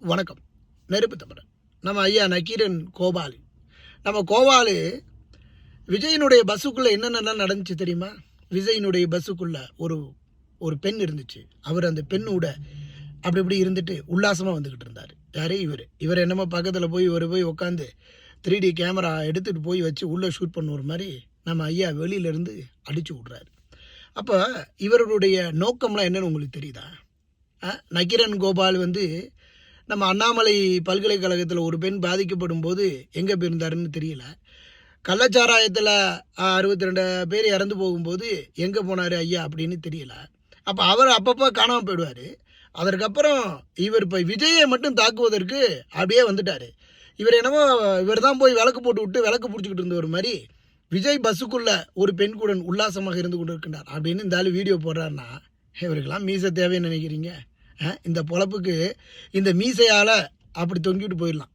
வணக்கம். நெருப்பு தமிழன் நம்ம ஐயா நக்கீரன் கோபாலி. நம்ம கோபாலு விஜயனுடைய பஸ்ஸுக்குள்ளே என்னென்னலாம் நடந்துச்சு தெரியுமா? விஜயனுடைய பஸ்ஸுக்குள்ளே ஒரு ஒரு பெண் இருந்துச்சு. அவர் அந்த பெண்ணோட அப்படி இப்படி இருந்துட்டு உல்லாசமாக வந்துக்கிட்டு இருந்தார். யாரே? இவர். இவர் என்னமோ பக்கத்தில் போய் இவர் போய் உட்காந்து த்ரீ டி கேமரா எடுத்துகிட்டு போய் வச்சு உள்ளே ஷூட் பண்ணுற மாதிரி நம்ம ஐயா வெளியிலேருந்து அடித்து விட்றாரு. அப்போ இவருடைய நோக்கம்லாம் என்னென்னு உங்களுக்கு தெரியுதா? ஆ, கோபால் வந்து நம்ம அண்ணாமலை பல்கலைக்கழகத்தில் ஒரு பெண் பாதிக்கப்படும் போது எங்கே போயிருந்தாருன்னு தெரியல. கள்ளச்சாராயத்தில் அறுபத்தி ரெண்டு பேர் இறந்து போகும்போது எங்கே போனார் ஐயா அப்படின்னு தெரியல. அப்போ அவர் அப்பப்போ காணாமல் போயிடுவார். அதற்கப்புறம் இவர் இப்போ விஜயை மட்டும் தாக்குவதற்கு அப்படியே வந்துட்டார். இவர் என்னமோ இவர் தான் போய் விளக்கு போட்டு விட்டு விளக்கு பிடிச்சிக்கிட்டு இருந்தவர் ஒரு மாதிரி விஜய் பஸ்ஸுக்குள்ளே ஒரு பெண்குடன் உல்லாசமாக இருந்து கொண்டு இருக்கின்றார் அப்படின்னு இந்த ஆள் வீடியோ போடுறாருன்னா இவருக்கெல்லாம் மீசை தேவைன்னு நினைக்கிறீங்க? இந்த பொழப்புக்கு இந்த மீசையால் அப்படி தொங்கிட்டு போயிடலாம்.